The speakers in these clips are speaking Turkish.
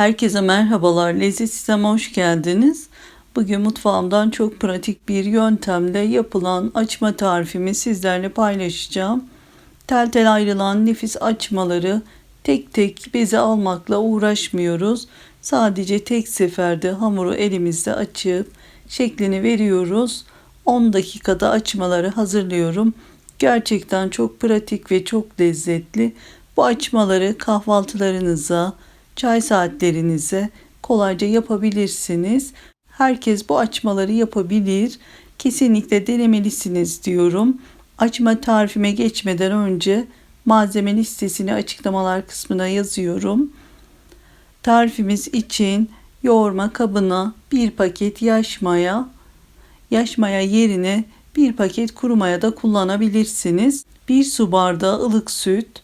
Herkese merhabalar. Lezzet Sistem'e hoş geldiniz. Bugün mutfağımdan çok pratik bir yöntemle yapılan açma tarifimi sizlerle paylaşacağım. Tel tel ayrılan nefis açmaları tek tek beze almakla uğraşmıyoruz. Sadece tek seferde hamuru elimizde açıp şeklini veriyoruz. 10 dakikada açmaları hazırlıyorum. Gerçekten çok pratik ve çok lezzetli. Bu açmaları kahvaltılarınıza, çay saatlerinize kolayca yapabilirsiniz. Herkes bu açmaları yapabilir. Kesinlikle denemelisiniz diyorum. Açma tarifime geçmeden önce malzeme listesini açıklamalar kısmına yazıyorum. Tarifimiz için yoğurma kabına bir paket yaş maya, yaş maya yerine bir paket kuru maya da kullanabilirsiniz. Bir su bardağı ılık süt,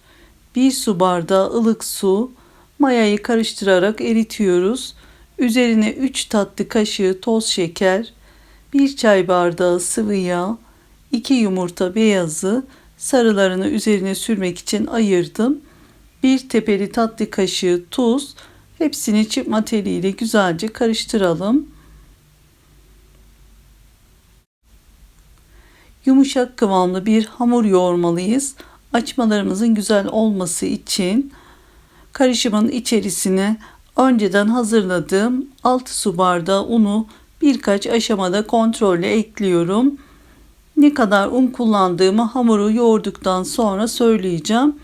bir su bardağı ılık su, mayayı karıştırarak eritiyoruz. Üzerine 3 tatlı kaşığı toz şeker, 1 çay bardağı sıvı yağ, 2 yumurta beyazı, sarılarını üzerine sürmek için ayırdım. 1 tepeli tatlı kaşığı tuz, hepsini çırpma teliyle güzelce karıştıralım. Yumuşak kıvamlı bir hamur yoğurmalıyız. Açmalarımızın güzel olması için karışımın içerisine önceden hazırladığım 6 su bardağı unu birkaç aşamada kontrolle ekliyorum. Ne kadar un kullandığımı hamuru yoğurduktan sonra söyleyeceğim.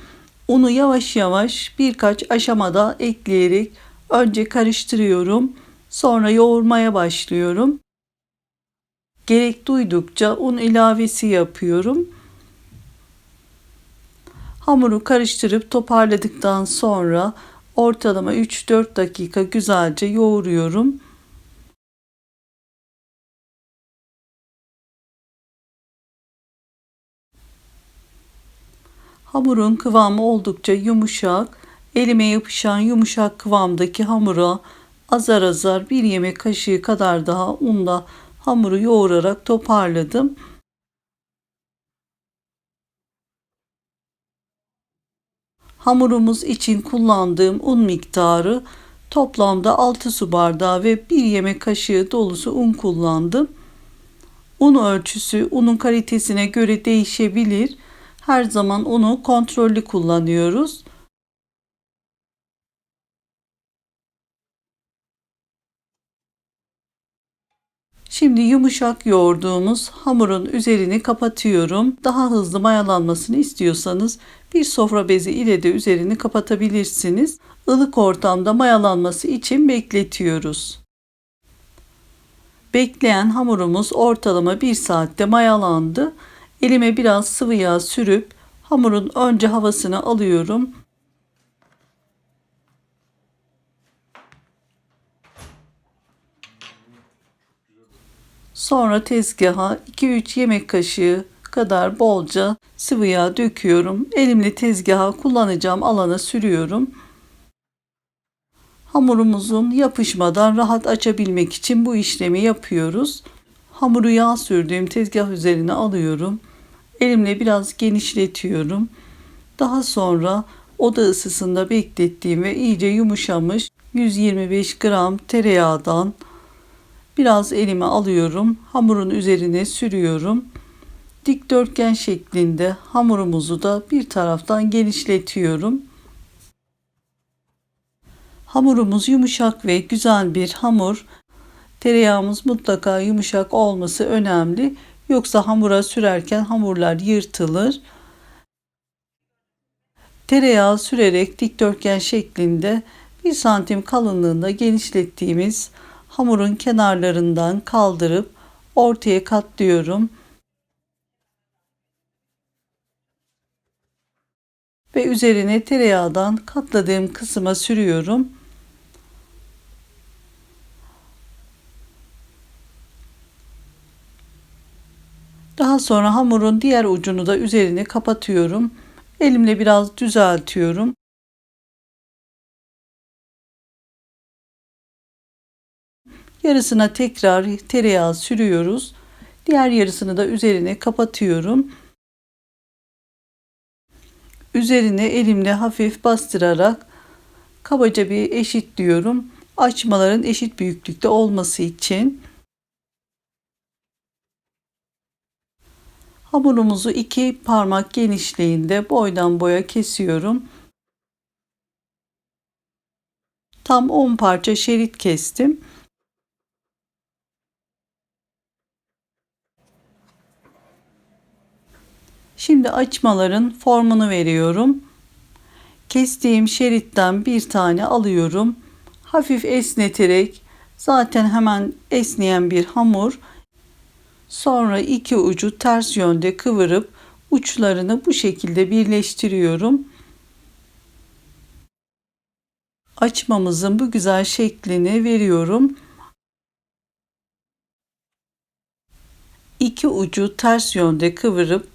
Unu yavaş yavaş birkaç aşamada ekleyerek önce karıştırıyorum. Sonra yoğurmaya başlıyorum. Gerek duydukça un ilavesi yapıyorum. Hamuru karıştırıp toparladıktan sonra ortalama 3-4 dakika güzelce yoğuruyorum. Hamurun kıvamı oldukça yumuşak. Elime yapışan yumuşak kıvamdaki hamura azar azar bir yemek kaşığı kadar daha unla hamuru yoğurarak toparladım. Hamurumuz için kullandığım un miktarı toplamda 6 su bardağı ve 1 yemek kaşığı dolusu un kullandım. Un ölçüsü unun kalitesine göre değişebilir. Her zaman unu kontrollü kullanıyoruz. Şimdi yumuşak yoğurduğumuz hamurun üzerini kapatıyorum. Daha hızlı mayalanmasını istiyorsanız bir sofra bezi ile de üzerini kapatabilirsiniz. Ilık ortamda mayalanması için bekletiyoruz. Bekleyen hamurumuz ortalama 1 saatte mayalandı. Elime biraz sıvı yağ sürüp hamurun önce havasını alıyorum. Sonra tezgaha 2-3 yemek kaşığı kadar bolca sıvı yağ döküyorum. Elimle tezgaha kullanacağım alana sürüyorum. Hamurumuzun yapışmadan rahat açabilmek için bu işlemi yapıyoruz. Hamuru yağ sürdüğüm tezgah üzerine alıyorum. Elimle biraz genişletiyorum. Daha sonra oda ısısında beklettiğim ve iyice yumuşamış 125 gram tereyağdan biraz elime alıyorum. Hamurun üzerine sürüyorum dikdörtgen şeklinde hamurumuzu da bir taraftan genişletiyorum. Hamurumuz yumuşak ve güzel bir hamur. Tereyağımız mutlaka yumuşak olması önemli. Yoksa hamura sürerken hamurlar yırtılır. Tereyağı sürerek dikdörtgen şeklinde 1 santim kalınlığında genişlettiğimiz hamurun kenarlarından kaldırıp ortaya katlıyorum. ve üzerine tereyağdan katladığım kısma sürüyorum. Daha sonra hamurun diğer ucunu da üzerine kapatıyorum. Elimle biraz düzeltiyorum. Yarısına tekrar tereyağı sürüyoruz. Diğer yarısını da üzerine kapatıyorum. Üzerine elimle hafif bastırarak kabaca bir eşit diyorum. Açmaların eşit büyüklükte olması için. Hamurumuzu iki parmak genişliğinde boydan boya kesiyorum. Tam 10 parça şerit kestim. Şimdi açmaların formunu veriyorum. Kestiğim şeritten bir tane alıyorum. Hafif esneterek zaten hemen esneyen bir hamur. Sonra iki ucu ters yönde kıvırıp uçlarını bu şekilde birleştiriyorum. Açmamızın bu güzel şeklini veriyorum. İki ucu ters yönde kıvırıp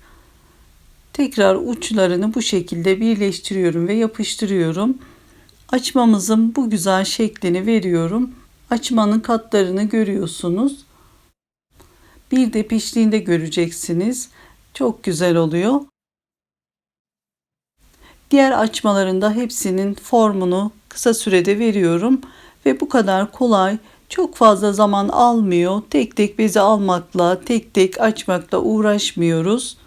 Tekrar uçlarını bu şekilde birleştiriyorum ve yapıştırıyorum. Açmamızın bu güzel şeklini veriyorum. Açmanın katlarını görüyorsunuz. Bir de piştiğinde göreceksiniz. Çok güzel oluyor. Diğer açmalarında hepsinin formunu kısa sürede veriyorum ve bu kadar kolay, çok fazla zaman almıyor. Tek tek bezi almakla, tek tek açmakla uğraşmıyoruz.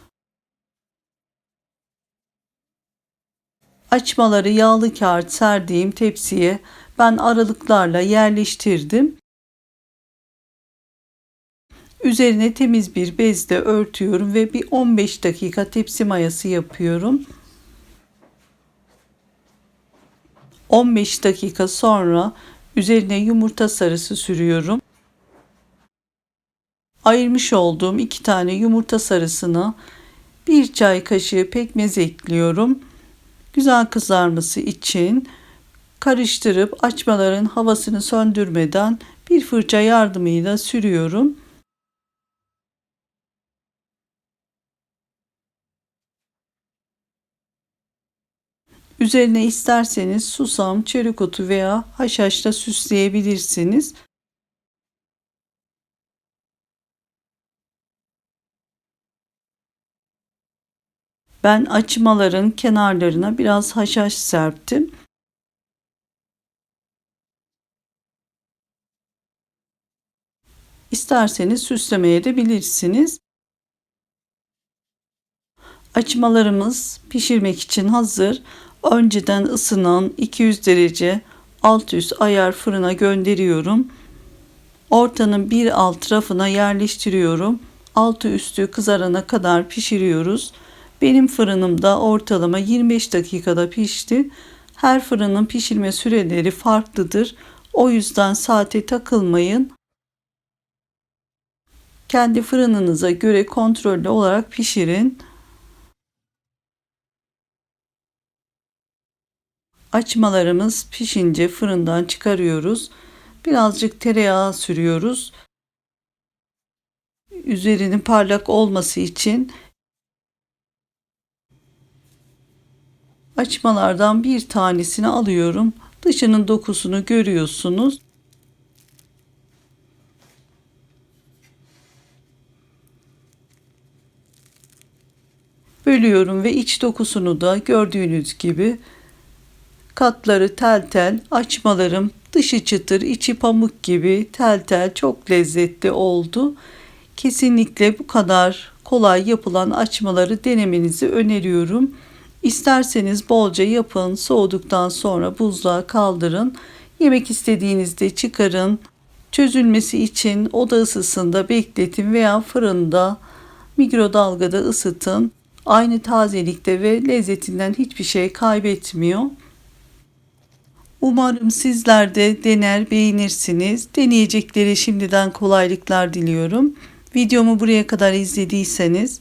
Açmaları yağlı kağıt serdiğim tepsiye ben aralıklarla yerleştirdim. Üzerine temiz bir bezle örtüyorum ve bir 15 dakika tepsi mayası yapıyorum. 15 dakika sonra üzerine yumurta sarısı sürüyorum. Ayırmış olduğum iki tane yumurta sarısına bir çay kaşığı pekmez ekliyorum güzel kızarması için karıştırıp açmaların havasını söndürmeden bir fırça yardımıyla sürüyorum. Üzerine isterseniz susam, çörek otu veya haşhaşla süsleyebilirsiniz. Ben açmaların kenarlarına biraz haşhaş serptim. İsterseniz süslemeye de bilirsiniz. Açmalarımız pişirmek için hazır. Önceden ısınan 200 derece alt üst ayar fırına gönderiyorum. Ortanın bir alt rafına yerleştiriyorum. Altı üstü kızarana kadar pişiriyoruz. Benim fırınımda ortalama 25 dakikada pişti. Her fırının pişirme süreleri farklıdır. O yüzden saate takılmayın. Kendi fırınınıza göre kontrollü olarak pişirin. Açmalarımız pişince fırından çıkarıyoruz. Birazcık tereyağı sürüyoruz. Üzerinin parlak olması için açmalardan bir tanesini alıyorum. Dışının dokusunu görüyorsunuz. Bölüyorum ve iç dokusunu da gördüğünüz gibi katları tel tel açmalarım dışı çıtır içi pamuk gibi tel tel çok lezzetli oldu. Kesinlikle bu kadar kolay yapılan açmaları denemenizi öneriyorum. İsterseniz bolca yapın, soğuduktan sonra buzluğa kaldırın. Yemek istediğinizde çıkarın. Çözülmesi için oda ısısında bekletin veya fırında mikrodalgada ısıtın. Aynı tazelikte ve lezzetinden hiçbir şey kaybetmiyor. Umarım sizler de dener beğenirsiniz. Deneyeceklere şimdiden kolaylıklar diliyorum. Videomu buraya kadar izlediyseniz